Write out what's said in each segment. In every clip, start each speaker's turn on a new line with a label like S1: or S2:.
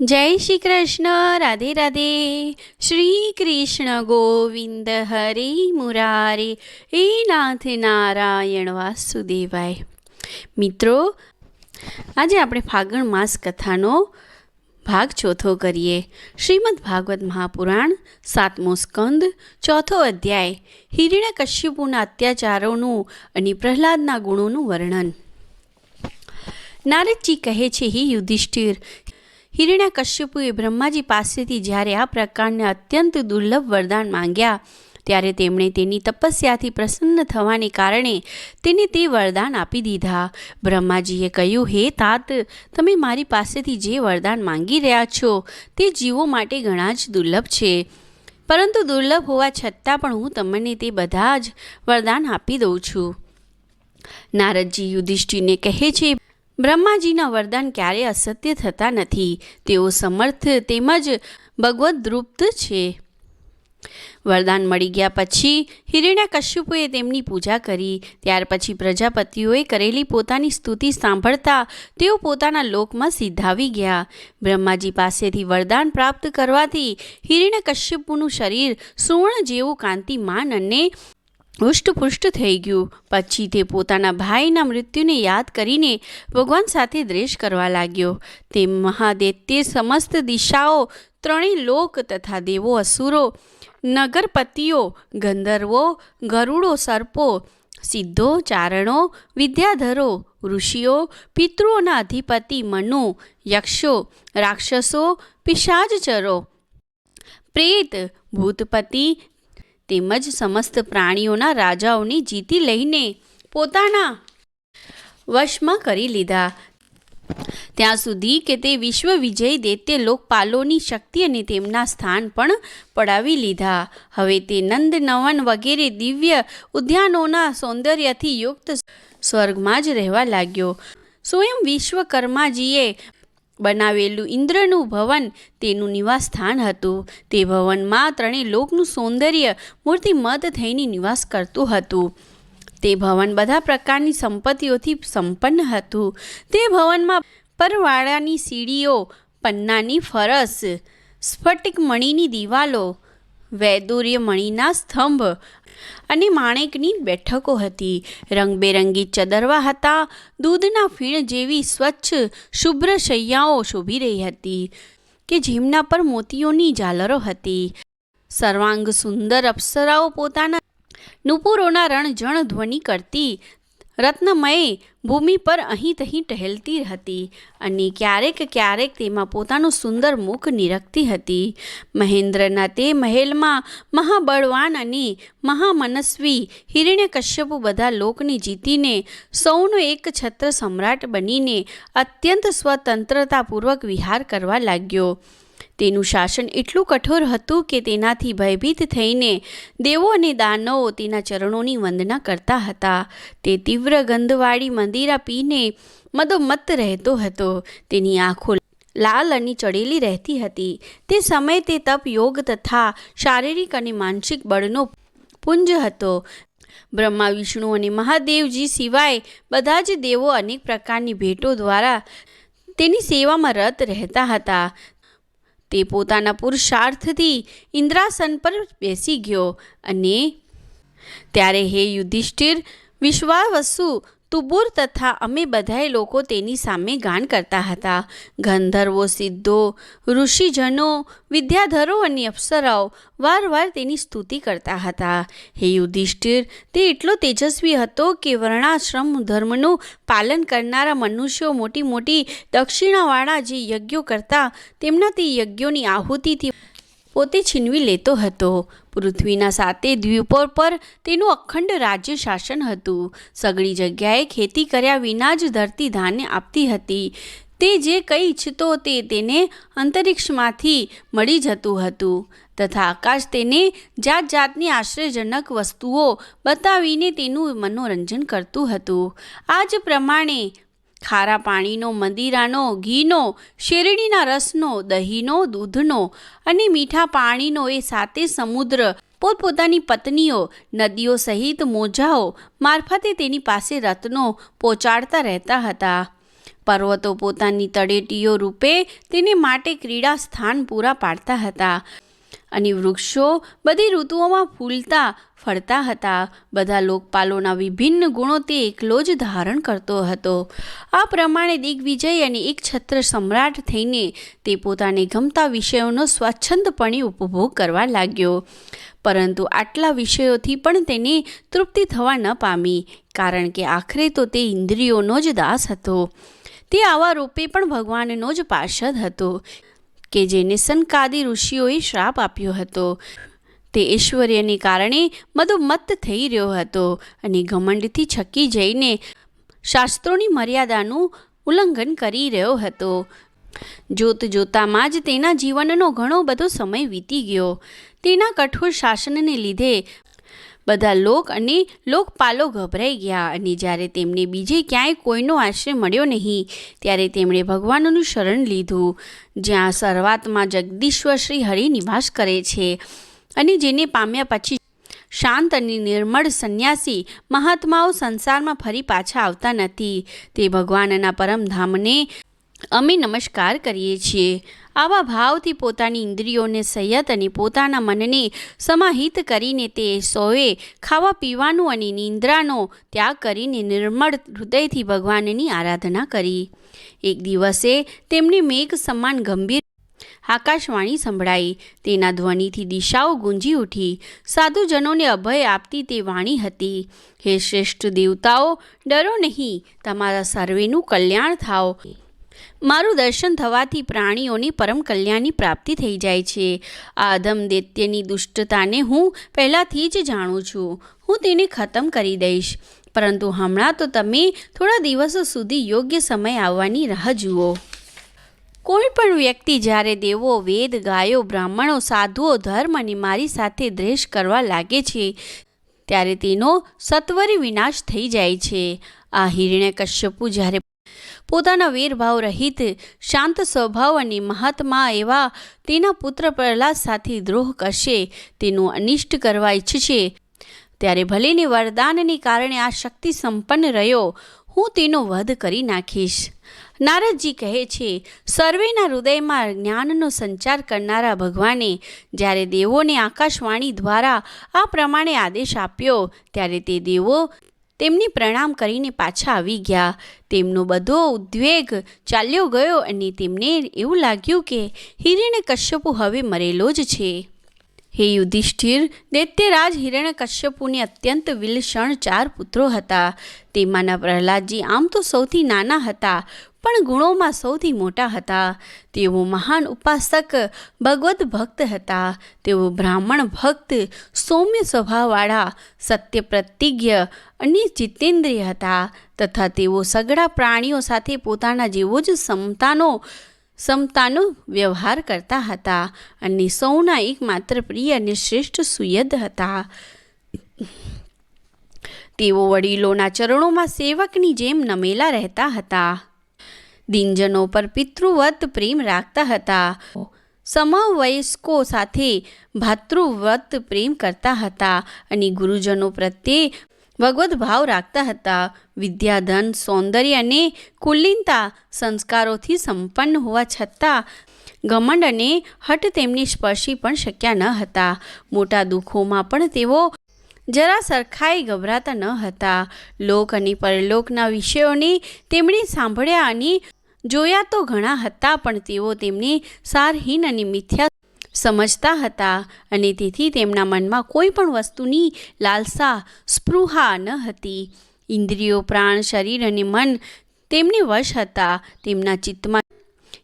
S1: જય શ્રી કૃષ્ણ, રાધે રાધે. શ્રી કૃષ્ણ ગોવિંદ હરે મુરારે. હે નાથ નારાયણ વાસુદેવાય. મિત્રો, આજે આપણે ફાગણ માસ કથાનો ભાગ ચોથો કરીએ. શ્રીમદ ભાગવત મહાપુરાણ, સાતમો સ્કંદ, ચોથો અધ્યાય, હિરણ્ય કશ્યપુના અત્યાચારોનું અને પ્રહલાદના ગુણોનું વર્ણન. નારદજી કહે છે, હે યુધિષ્ઠિર હિરણ્ય કશ્યપુએ બ્રહ્માજી પાસેથી જ્યારે આ પ્રકારના અત્યંત દુર્લભ વરદાન માંગ્યા, ત્યારે તેમણે તેની તપસ્યાથી પ્રસન્ન થવાને કારણે તેને તે વરદાન આપી દીધા. બ્રહ્માજીએ કહ્યું, હે તાત, તમે મારી પાસેથી જે વરદાન માંગી રહ્યા છો, તે જીવો માટે ઘણા જ દુર્લભ છે. પરંતુ દુર્લભ હોવા છતાં પણ હું તમને તે બધા જ વરદાન આપી દઉં છું. નારદજી યુધિષ્ઠિરને કહે છે બ્રહ્માજીના વરદાન ક્યારેય અસત્ય થતા નથી, તેઓ સમર્થ તેમજ ભગવદ્ દ્રુપ્ત છે. વરદાન મળી ગયા પછી હિરણ્યા કશ્યપુએ તેમની પૂજા કરી, ત્યાર પછી પ્રજાપતિઓએ કરેલી પોતાની સ્તુતિ સાંભળતા તેઓ પોતાના લોકમાં સિદ્ધાવી ગયા. બ્રહ્માજી પાસેથી વરદાન પ્રાપ્ત કરવાથી હિરણ્ય કશ્યપુનું શરીર સુવર્ણ જેવું કાંતિમાન અને હુષ્ટપુષ્ટ થઈ ગયું. પછી તે પોતાના ભાઈના મૃત્યુને યાદ કરીને ભગવાન સાથે દ્વેષ કરવા લાગ્યો. તે મહાદૈત્ય સમસ્ત દિશાઓ, ત્રણેય લોક તથા દેવો, અસુરો, નગરપતિઓ, ગંધર્વો, ગરુડો, સર્પો, સિદ્ધો, ચારણો, વિદ્યાધરો, ઋષિઓ, પિતૃઓના અધિપતિ, મનુ, યક્ષો, રાક્ષસો પિશાચચરો પ્રેત, ભૂતપતિ તેમજ સમસ્ત પ્રાણીઓના રાજાઓને જીતી લઈને પોતાના વશમાં કરી લીધા. ત્યાં સુધી કે તે વિશ્વ વિજય દૈત્ય લોકપાલોની શક્તિ અને તેમના સ્થાન પણ પડાવી લીધા. હવે તે નંદ નવન વગેરે દિવ્ય ઉદ્યાનોના સૌંદર્યથી યુક્ત સ્વર્ગમાં જ રહેવા લાગ્યો. સ્વયં વિશ્વકર્માજીએ બનાવેલું ઇન્દ્રનું ભવન તેનું નિવાસ સ્થાન હતું. તે ભવનમાં ત્રણેય લોકનું સૌંદર્ય મૂર્તિમત થઈને નિવાસ કરતું હતું. તે ભવન બધા પ્રકારની સંપત્તિઓથી સંપન્ન હતું. તે ભવનમાં પરવાળાની સીડીઓ, પન્નાની ફરસ સ્ફટિક મણીની દિવાલો વૈદુર્ય મણીના સ્તંભ અને માણેકની બેઠકો હતી. રંગબેરંગી ચદરવા હતા. દૂધના ફીણ જેવી સ્વચ્છ, શુભ્ર શૈયાઓ શોભી રહી હતી કે જેમના પર મોતીઓની ઝાલરો હતી. સર્વાંગ સુંદર અપ્સરાઓ પોતાના નુપુરોના રણજણ ધ્વનિ કરતી રત્નમય ભૂમિ પર અહીં તહીં ટહેલતી હતી અને ક્યારેક ક્યારેક તેમાં પોતાનું સુંદર મુખ નિરખતી હતી. મહેન્દ્રના તે મહેલમાં મહાબળવાન અને મહામનસ્વી હિરણ્યકશ્યપુ બધા લોકને જીતીને સૌનો એક છત્ર સમ્રાટ બનીને અત્યંત સ્વતંત્રતાપૂર્વક વિહાર કરવા લાગ્યો. તેનું શાસન એટલું કઠોર હતું કે તેનાથી ભયભીત થઈને દેવો અને દાનવો તેના ચરણોની વંદના કરતા હતા. તે તીવ્ર ગંધવાળી મંદિરા પીને મદોમત્ત રહેતો હતો. તેની આંખો લાલ અને ચડેલી રહેતી હતી. તે સમયે તે તપ, યોગ તથા શારીરિક અને માનસિક બળનો પુંજ હતો. બ્રહ્મા, વિષ્ણુ અને મહાદેવજી સિવાય બધા જ દેવો અનેક પ્રકારની ભેટો દ્વારા તેની સેવામાં રત રહેતા હતા. તે પોતાના પુરુષાર્થથી ઇન્દ્રાસન પર બેસી ગયો અને ત્યારે હે યુધિષ્ઠિર વિશ્વાવસુ તુબુર તથા અમે બધાએ લોકો તેની સામે ગાન કરતા હતા. ગંધર્વો, સિદ્ધો, ઋષિજનો, વિદ્યાધરો અને અપ્સરાઓ વારવાર તેની સ્તુતિ કરતા હતા. હે યુધિષ્ઠિર, તે એટલો તેજસ્વી હતો કે વર્ણાશ્રમ ધર્મનું પાલન કરનારા મનુષ્યો મોટી મોટી દક્ષિણાવાળા જે યજ્ઞો કરતા, તેમના તે યજ્ઞોની આહુતિથી પોતે છીનવી લેતો હતો. પૃથ્વીના સાતે દ્વીપો પર તેનું અખંડ રાજ્ય શાસન હતું. સગળી જગ્યાએ ખેતી કર્યા વિના જ ધરતી ધાન્ય આપતી હતી. તે જે કંઈ ઈચ્છતો તે તેને અંતરિક્ષમાંથી મળી જતું હતું. તથા આકાશ તેને જાત જાતની આશ્ચર્યજનક વસ્તુઓ બતાવીને તેનું મનોરંજન કરતું હતું. આ જ પ્રમાણે ખારા પાણીનો, મંદિરાનો, ઘીનો, શેરડીના રસનો, દહીંનો, દૂધનો અને મીઠા પાણીનો એ સાતે સમુદ્ર, પોતપોતાની પત્નીઓ, નદીઓ સહિત મોજાઓ મારફતે તેની પાસે રત્નો પહોંચાડતા રહેતા હતા. પર્વતો પોતાની તળેટીઓ રૂપે તેને માટે ક્રીડા સ્થાન પૂરા પાડતા હતા. અને વૃક્ષો બધી ઋતુઓમાં ફૂલતા, ફળતા હતા. બધા લોકપાલોના વિભિન્ન ગુણો તે એકલો જ ધારણ કરતો હતો. આ પ્રમાણે દિગ્વિજય અને એક છત્ર સમ્રાટ થઈને તે પોતાને ગમતા વિષયોનો સ્વચ્છંદપણે ઉપભોગ કરવા લાગ્યો. પરંતુ આટલા વિષયોથી પણ તેને તૃપ્તિ થવા ન પામી, કારણ કે આખરે તો તે ઇન્દ્રિયોનો જ દાસ હતો. તે આવા રૂપે પણ ભગવાનનો જ પાર્ષદ હતો. કે જેને સનકાદી ઋષિઓએ શ્રાપ આપ્યો હતો. તે ઐશ્વર્યને કારણે મદોમત્ત થઈ રહ્યો હતો અને ઘમંડથી છકી જઈને શાસ્ત્રોની મર્યાદાનું ઉલ્લંઘન કરી રહ્યો હતો. જોત જોતામાં જ તેના જીવનનો ઘણો બધો સમય વીતી ગયો. તેના કઠોર શાસનને લીધે બધા લોક અને લોકપાલો ગભરાઈ ગયા અને જ્યારે તેમને બીજે ક્યાંય કોઈનો આશ્રય મળ્યો નહીં, ત્યારે તેમણે ભગવાનનું શરણ લીધું, જ્યાં શરૂઆતમાં જગદીશ્વર શ્રી હરિ નિવાસ કરે છે અને જેને પામ્યા પછી શાંત અને નિર્મળ સંન્યાસી મહાત્માઓ સંસારમાં ફરી પાછા આવતા નથી. તે ભગવાનના પરમધામને અમે નમસ્કાર કરીએ છીએ. આવા ભાવથી પોતાની ઇન્દ્રિયોને સંયત અને પોતાના મનને સમાહિત કરીને તે સોએ ખાવા પીવાનું અને નિંદ્રાનો ત્યાગ કરીને નિર્મળ હૃદયથી ભગવાનની આરાધના કરી. એક દિવસે તેમને મેઘ સમાન ગંભીર આકાશવાણી સંભળાઈ. તેના ધ્વનિથી દિશાઓ ગુંજી ઉઠી. સાધુજનોને અભય આપતી તે વાણી હતી. હે શ્રેષ્ઠ દેવતાઓ, ડરો નહીં. તમારા સર્વેનું કલ્યાણ થાઓ. મારું દર્શન થવાથી પ્રાણીઓની પરમ કલ્યાણની પ્રાપ્તિ થઈ જાય છે. આ અધમ દૈત્યની દુષ્ટતાને હું પહેલાંથી જ જાણું છું. હું તેને ખતમ કરી દઈશ. પરંતુ હમણાં તો તમે થોડા દિવસો સુધી યોગ્ય સમય આવવાની રાહ જુઓ. કોઈ પણ વ્યક્તિ જ્યારે દેવો, વેદ, ગાયો, બ્રાહ્મણો, સાધુઓ, ધર્મ અને મારી સાથે દ્વેષ કરવા લાગે છે, ત્યારે તેનો સત્વરી વિનાશ થઈ જાય છે. આ હિરણ્ય કશ્યપુ જ્યારે પોતાના વીરભાવ રહિત, શાંત સ્વભાવ અને મહાત્મા એવા તેના પુત્ર પ્રહલાદ સાથે દ્રોહ કરશે, તેનું અનિષ્ટ કરવા ઈચ્છશે. ત્યારે ભલેને વરદાનને કારણે આ શક્તિ સંપન્ન રહ્યો, હું તેનો વધ કરી નાખીશ. નારદજી કહે છે, સર્વેના હૃદયમાં જ્ઞાનનો સંચાર કરનારા ભગવાને, જ્યારે દેવોને આકાશવાણી દ્વારા આ પ્રમાણે આદેશ આપ્યો, ત્યારે તે દેવો તેમની પ્રણામ કરીને પાછા આવી ગયા. તેમનો બધો ઉદ્વેગ ચાલ્યો ગયો અને તેમને એવું લાગ્યું કે હિરણ્ય કશ્યપુ હવે મરેલો જ છે. હે યુધિષ્ઠિર, દૈત્યરાજ હિરણ્ય કશ્યપુને અત્યંત વિલક્ષણ ચાર પુત્રો હતા. તેમાંના પ્રહલાદજી આમ તો સૌથી નાના હતા. પણ ગુણોમાં સૌથી મોટા હતા. તેઓ મહાન ઉપાસક, ભગવદ્ ભક્ત હતા. તેઓ બ્રાહ્મણ ભક્ત, સૌમ્ય સ્વભાવવાળા, સત્ય પ્રતિજ્ઞ અને જીતેન્દ્રિય હતા. તથા તેઓ સગળા પ્રાણીઓ સાથે પોતાના જેવો જ સમતાનો સમતાનો વ્યવહાર કરતા હતા અને સૌના એકમાત્ર પ્રિય અને શ્રેષ્ઠ સુયદ હતા. તેઓ વડીલોના ચરણોમાં સેવકની જેમ નમેલા રહેતા હતા. દિનજનો પર પિતૃવત પ્રેમ રાખતા હતા. સમવયસ્કો સાથે ભાતૃવત પ્રેમ કરતા હતા અને ગુરુજનો પ્રત્યે ભગવદ્ ભાવ રાખતા હતા. વિદ્યાધન, સૌંદર્ય અને કુલીનતા સંસ્કારોથી સંપન્ન હોવા છતાં ઘમંડ અને હટ તેમની સ્પર્શી પણ શક્યા ન હતા. મોટા દુઃખોમાં પણ તેઓ જરા સરખાઈ ગભરાતા ન હતા. લોક અને પરલોકના વિષયોને તેમણે સાંભળ્યા અને જોયા તો ઘણા હતા, પણ તેઓ તેમને સારહીન અને મિથ્યા સમજતા હતા અને તેથી તેમના મનમાં કોઈ પણ વસ્તુની લાલસા સ્પૃહા ન હતી. ઇન્દ્રિયો, પ્રાણ, શરીર અને મન તેમને વશ હતા, તેમના ચિત્તમાં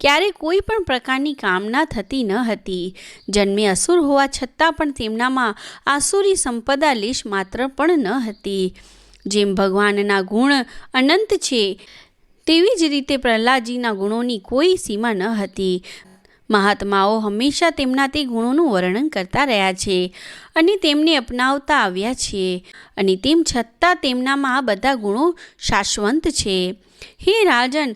S1: ક્યારે કોઈ પણ પ્રકારની કામના થતી ન હતી. જન્મે અસુર હોવા છતાં પણ તેમનામાં આસુરી સંપદા લેશ માત્ર પણ ન હતી. જેમ ભગવાનના ગુણ અનંત છે તેવી જ રીતે પ્રહલાદજીના ગુણોની કોઈ સીમા ન હતી. મહાત્માઓ હંમેશા તેમના તે ગુણોનું વર્ણન કરતા રહ્યા છે અને તેમને અપનાવતા આવ્યા છે અને તેમ છતાં તેમનામાં આ બધા ગુણો શાશ્વંત છે. હે રાજન,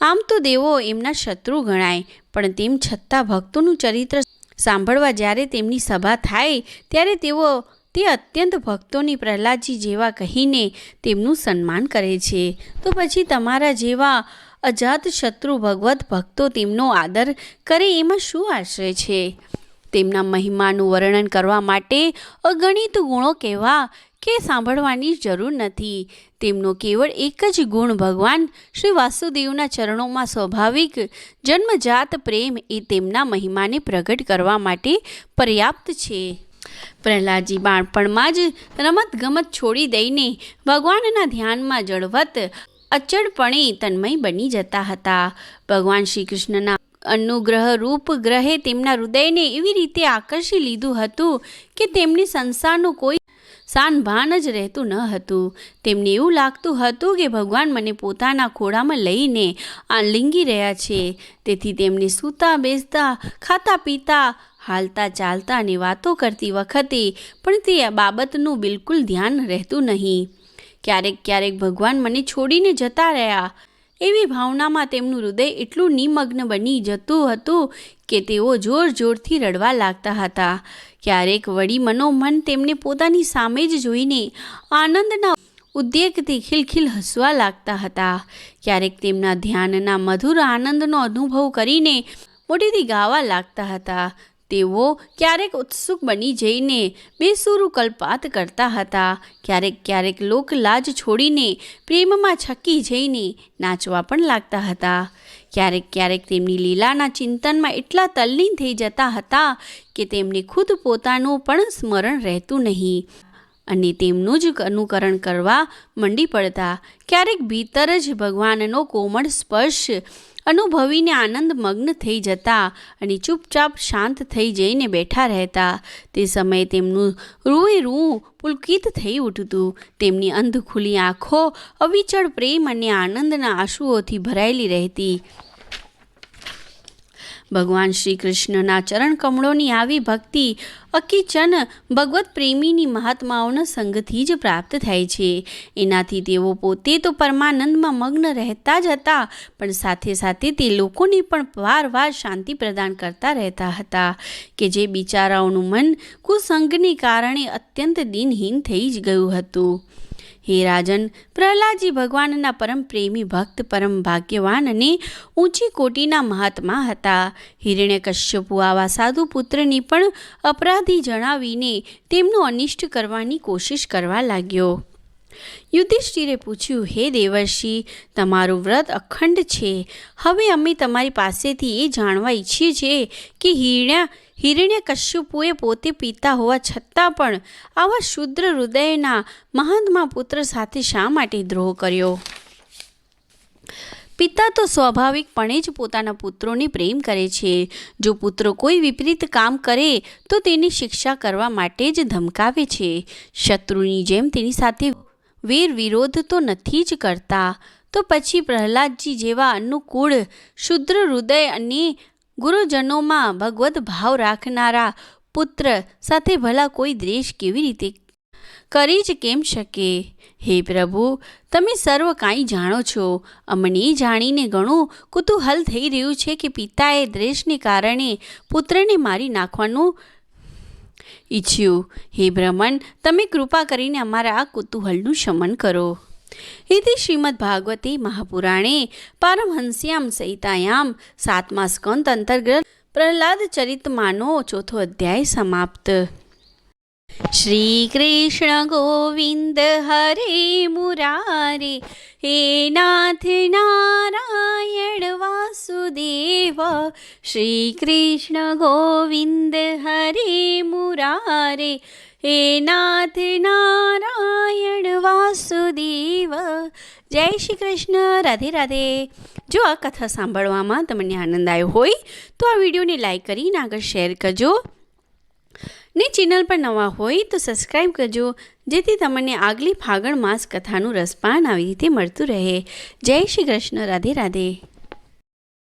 S1: આમ તો દેવો એમના શત્રુ ગણાય, પણ તેમ છતાં ભક્તોનું ચરિત્ર સાંભળવા જ્યારે તેમની સભા થાય, ત્યારે તેઓ તે અત્યંત ભક્તોની પ્રહલાદજી જેવા કહીને તેમનું સન્માન કરે છે. તો પછી તમારા જેવા અજાત શત્રુ ભગવત ભક્તો તેમનો આદર કરે એમાં શું આશ્રય છે? તેમના મહિમાનું વર્ણન કરવા માટે અગણિત ગુણો કહેવા કે સાંભળવાની જરૂર નથી. તેમનો કેવળ એક જ ગુણ ભગવાન શ્રી વાસુદેવના ચરણોમાં સ્વાભાવિક જન્મજાત પ્રેમ એ તેમના મહિમાને પ્રગટ કરવા માટે પર્યાપ્ત છે. પ્રહલાદજી બાળપણમાં જ રમતગમત છોડી દઈને ભગવાનના ધ્યાનમાં જળવત અચળપણે તન્મય બની જતા હતા. ભગવાન શ્રી કૃષ્ણના અનુગ્રહ રૂપ ગ્રહે તેમના હૃદયને એવી રીતે આકર્ષી લીધું હતું કે તેમને સંસારનું કોઈ સાન ભાન જ રહેતું ન હતું. તેમને એવું લાગતું હતું કે ભગવાન મને પોતાના ખોળામાં લઈને આલિંગી રહ્યા છે. તેથી તેમને સૂતા બેસતા ખાતા પીતા હાલતા ચાલતા અને વાતો કરતી વખતે પણ તે બાબતનું બિલકુલ ધ્યાન રહેતું નહીં. ક્યારેક ક્યારેક ભગવાન મને છોડીને જતા રહ્યા. એવી ભાવનામાં તેમનું હૃદય એટલું નિમગ્ન બની જતું હતું કે તેઓ જોર જોરથી રડવા લાગતા હતા. ક્યારેક વળી મનોમન તેમને પોતાની સામે જ જોઈને આનંદના ઉદ્વેગથી ખિલખિલ હસવા લાગતા હતા. ક્યારેક તેમના ધ્યાનના મધુર આનંદનો અનુભવ કરીને મોટેથી ગાવા લાગતા હતા. તેઓ ક્યારેક ઉત્સુક બની જઈને બેસુરું કલ્પાત કરતા હતા. ક્યારેક ક્યારેક લોકલાજ છોડીને પ્રેમમાં છકી જઈને નાચવા પણ લાગતા હતા. ક્યારેક ક્યારેક તેમની લીલાના ચિંતનમાં એટલા તલ્લીન થઈ જતા હતા કે તેમને ખુદ પોતાનું પણ સ્મરણ રહેતું નહીં અને તેમનું જ અનુકરણ કરવા મંડી પડતા. ક્યારેક ભીતર જ ભગવાનનો કોમળ સ્પર્શ અનુભવીને આનંદ મગ્ન થઈ જતા અને ચૂપચાપ શાંત થઈ જઈને બેઠા રહેતા. તે સમયે તેમનું રૂએ રૂ પુલકિત થઈ ઉઠતું. તેમની અંધ ખુલી આંખો અવિચળ પ્રેમ અને આનંદના આંસુઓથી ભરાયેલી રહેતી. ભગવાન શ્રી કૃષ્ણના ચરણ કમળોની આવી ભક્તિ અકિચન ભગવત પ્રેમીની મહાત્માઓના સંગથી જ પ્રાપ્ત થાય છે. એનાથી તેઓ પોતે તો પરમાનંદમાં મગ્ન રહેતા જ હતા, પણ સાથે સાથે તે લોકોને પણ વારવાર શાંતિ પ્રદાન કરતા રહેતા હતા કે જે બિચારાઓનું મન કુસંગને કારણે અત્યંત દિનહીન થઈ જ ગયું હતું. હે રાજન, પ્રહલાદજી ભગવાનના પરમ પ્રેમી ભક્ત, પરમ ભાગ્યવાન અને ઊંચી કોટીના મહાત્મા હતા. હિરણ્ય કશ્યપુ આવા સાધુ પુત્રની પણ અપરાધી જણાવીને તેમનું અનિષ્ટ કરવાની કોશિશ કરવા લાગ્યો. યુધિષ્ઠિરે પૂછ્યું, હે દેવર્ષિ, તમારું વ્રત અખંડ છે. હવે અમે તમારી પાસેથી એ જાણવા ઈચ્છીએ છીએ કે હિરણ્ય હિરણ્ય કશ્યપુએ પોતે પિતા હોવા છતાં પણ આવા શુદ્ર હૃદયના મહાત્મા પુત્ર સાથે શા માટે દ્રોહ કર્યો? પિતા તો સ્વાભાવિકપણે જ પોતાના પુત્રોને પ્રેમ કરે છે. જો પુત્ર કોઈ વિપરીત કામ કરે, તો તેની શિક્ષા કરવા માટે જ ધમકાવે છે. શત્રુની જેમ તેની સાથે વીર વિરોધ તો નથી જ કરતા. તો પછી પ્રહલાદજી જેવા અનુકૂળ, શુદ્ર હૃદય અને ગુરુજનોમાં ભગવદ્ ભાવ રાખનારા પુત્ર સાથે ભલા કોઈ દ્વેષ કેવી રીતે કરી જ કેમ શકે? હે પ્રભુ, તમે સર્વ કાંઈ જાણો છો. અમને જાણીને ઘણું કુતૂહલ થઈ રહ્યું છે કે પિતાએ દ્વેષને કારણે પુત્રને મારી નાખવાનું ઈચ્છ્યું. હે બ્રહ્મણ તમે કૃપા કરીને અમારા આ કુતૂહલનું શમન કરો. इति श्रीमद्भागवते महापुराणे पारमहंस्यां सहितायां सातमा स्कंद अंतर्गत प्रहलाद चरितमानो चौथो अध्याय समाप्त શ્રી કૃષ્ણ ગોવિંદ હરે મુરારે હે નાથ નારાયણ વાસુદેવ શ્રી કૃષ્ણ ગોવિંદ હરે મુરારે હે નાથ નારાયણ વાસુદેવ, જય શ્રી કૃષ્ણ, રાધે રાધે. જો આ કથા સાંભળવામાં તમને આનંદ આવ્યો હોય, તો આ વિડીયોને લાઈક કરીને આગળ શેર કરજો. ને ચેનલ પર નવા હોય તો સબસ્ક્રાઈબ કરજો, જેથી તમને આગલી ફાગણ માસ કથાનું રસપાન આવી રીતે મળતું રહે. જય શ્રી કૃષ્ણ, રાધે રાધે.